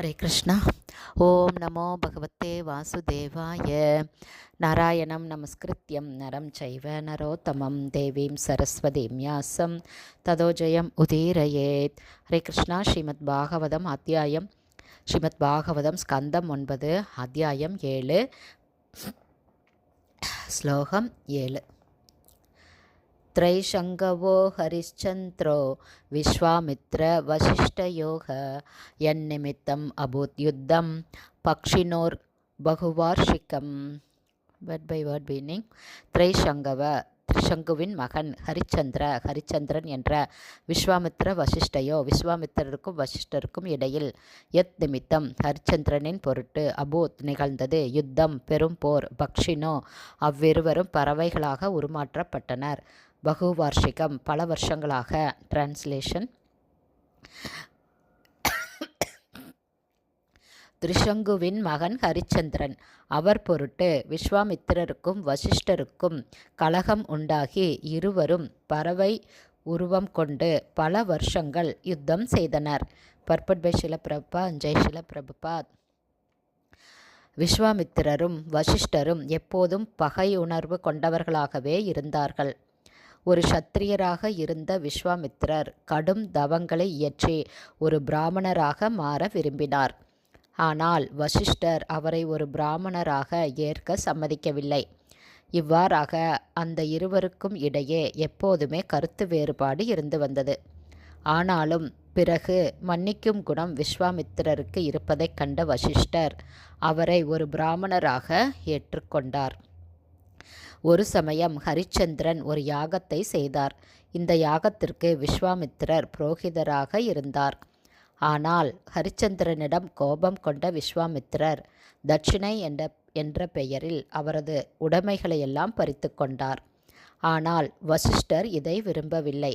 ஹரே கிருஷ்ணா. ஓம் நமோ பகவத்தே வாசுதேவாய. நாராயணம் நமஸ்கிருத்தியம் நரம் சைவ நரோத்தமம் தேவீம் சரஸ்வதீம் யாசம். ததோஜயம் உதீரயேத். ஹரே கிருஷ்ணா ஸ்ரீமத் பாகவதம் அத்தியாயம். ஸ்ரீமத் பாகவதம் ஸ்கந்தம் ஒன்பது அத்தியாயம் ஏழு. ஸ்லோகம் ஏழு. त्रैशङ्गवो हरिश्चन्द्रो विश्वामित्रवसिष्ठयोः यन्निमित्तम् अभूत् युद्धं பக்ஷினோர் வேர்ட் பை வேர்ட் மீனிங் திரைசங்கவ திரிசங்குவின் மகன் ஹரிச்சந்திர ஹரிச்சந்திரன் என்ற விஸ்வாமித்ர வசிஷ்டையோ விஸ்வாமித்திரருக்கும் வசிஷ்டருக்கும் இடையில் எத் நிமித்தம் ஹரிச்சந்திரனின் பொருட்டு அபூத் நிகழ்ந்தது யுத்தம் பெரும் போர் பக்ஷினோ அவ்விருவரும் பறவைகளாக உருமாற்றப்பட்டனர் பகுவார்ஷிகம் பல வருஷங்களாக டிரான்ஸ்லேஷன் திருஷங்குவின் மகன் ஹரிச்சந்திரன் அவர் பொருட்டு விஸ்வாமித்திரருக்கும் வசிஷ்டருக்கும் கலகம் உண்டாகி இருவரும் பறவை உருவம் கொண்டு பல வருஷங்கள் யுத்தம் செய்தனர். பர்பட் பை பிரபா ஜெய் பிரபுபாத் விஸ்வாமித்திரரும் வசிஷ்டரும் எப்போதும் பகை உணர்வு கொண்டவர்களாகவே இருந்தார்கள். ஒரு சத்திரியராக இருந்த விஸ்வாமித்திரர் கடும் தவங்களை இயற்றி ஒரு பிராமணராக மாற விரும்பினார். ஆனால் வசிஷ்டர் அவரை ஒரு பிராமணராக ஏற்க சம்மதிக்கவில்லை. இவ்வாறாக அந்த இருவருக்கும் இடையே எப்போதுமே கருத்து வேறுபாடு இருந்து வந்தது. ஆனாலும் பிறகு மன்னிக்கும் குணம் விஸ்வாமித்திரருக்கு இருப்பதைக் கண்ட வசிஷ்டர் அவரை ஒரு பிராமணராக ஏற்றுக்கொண்டார். ஒரு சமயம் ஹரிச்சந்திரன் ஒரு யாகத்தை செய்தார். இந்த யாகத்திற்கு விஸ்வாமித்திரர் புரோகிதராக இருந்தார். ஆனால் ஹரிச்சந்திரனிடம் கோபம் கொண்ட விஸ்வாமித்திரர் தட்சிணை என்ற என்ற பெயரில் அவரது உடைமைகளையெல்லாம் பறித்து கொண்டார். ஆனால் வசிஷ்டர் இதை விரும்பவில்லை.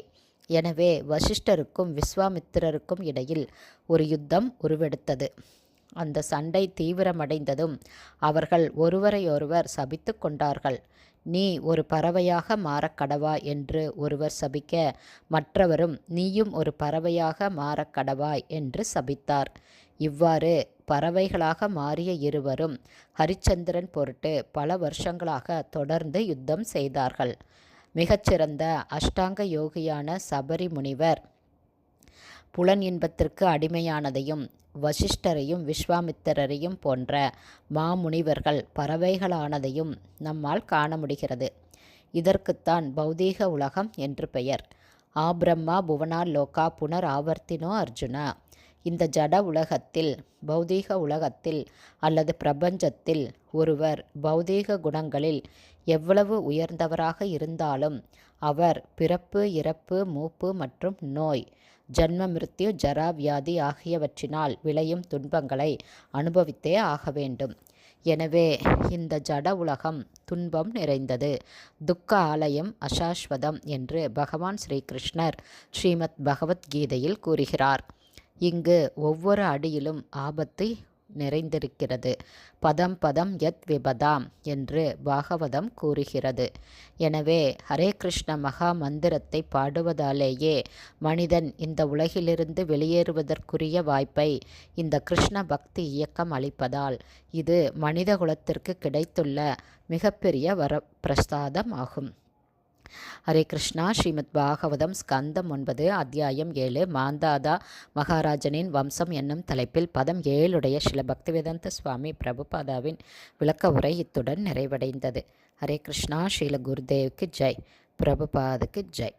எனவே வசிஷ்டருக்கும் விஸ்வாமித்திரருக்கும் இடையில் ஒரு யுத்தம் உருவெடுத்தது. அந்த சண்டை தீவிரமடைந்ததும் அவர்கள் ஒருவரையொருவர் சபித்து கொண்டார்கள். நீ ஒரு பறவையாக மாறக்கடவா என்று ஒருவர் சபிக்க மற்றவரும் நீயும் ஒரு பறவையாக மாறக்கடவா என்று சபித்தார். இவ்வாறு பறவைகளாக மாறிய இருவரும் ஹரிச்சந்திரன் பொருட்டு பல வருஷங்களாக தொடர்ந்து யுத்தம் செய்தார்கள். மிகச்சிறந்த அஷ்டாங்க யோகியான சபரி முனிவர் புலன் இன்பத்திற்கு அடிமையானதையும் வசிஷ்டரையும் விஸ்வாமித்திரரையும் போன்ற மாமுனிவர்கள் பறவைகளானதையும் நம்மால் காண முடிகிறது. இதற்குத்தான் பௌதீக உலகம் என்று பெயர். ஆப்ரம்மா புவனா லோகா புனர் ஆவர்த்தினோ அர்ஜுனா. இந்த ஜட உலகத்தில் பௌதீக உலகத்தில் அல்லது பிரபஞ்சத்தில் ஒருவர் பௌதீக குணங்களில் எவ்வளவு உயர்ந்தவராக இருந்தாலும் அவர் பிறப்பு இறப்பு மூப்பு மற்றும் நோய் ஜன்ம மிருத்யு ஜரா வியாதி ஆகியவற்றினால் விளையும் துன்பங்களை அனுபவித்தே ஆக வேண்டும். எனவே இந்த ஜட உலகம் துன்பம் நிறைந்தது. துக்க ஆலயம் அசாஸ்வதம் என்று பகவான் ஸ்ரீகிருஷ்ணர் ஸ்ரீமத் பகவத்கீதையில் கூறுகிறார். இங்கு ஒவ்வொரு அடியிலும் ஆபத்து நிறைந்திருக்கிறது. பதம் பதம் யத் விபதாம் என்று பாகவதம் கூறுகிறது. எனவே ஹரே கிருஷ்ண மகா மந்திரத்தை பாடுவதாலேயே மனிதன் இந்த உலகிலிருந்து வெளியேறுவதற்குரிய வாய்ப்பை இந்த கிருஷ்ண பக்தி இயக்கம் அளிப்பதால் இது மனித குலத்திற்கு கிடைத்துள்ள மிகப்பெரிய வர பிரசாதம் ஆகும். ஹரே கிருஷ்ணா. ஸ்ரீமத் பாகவதம் ஸ்கந்தம் ஒன்பது அத்தியாயம் ஏழு. மாந்தாதா மகாராஜனின் வம்சம் என்னும் தலைப்பில் பதம் ஏழுடைய ஸ்ரீல பக்திவேதாந்த சுவாமி பிரபுபாதாவின் விளக்க உரை இத்துடன் நிறைவடைந்தது. ஹரே கிருஷ்ணா. ஸ்ரீல குருதேவுக்கு ஜெய். பிரபுபாதுக்கு ஜெய்.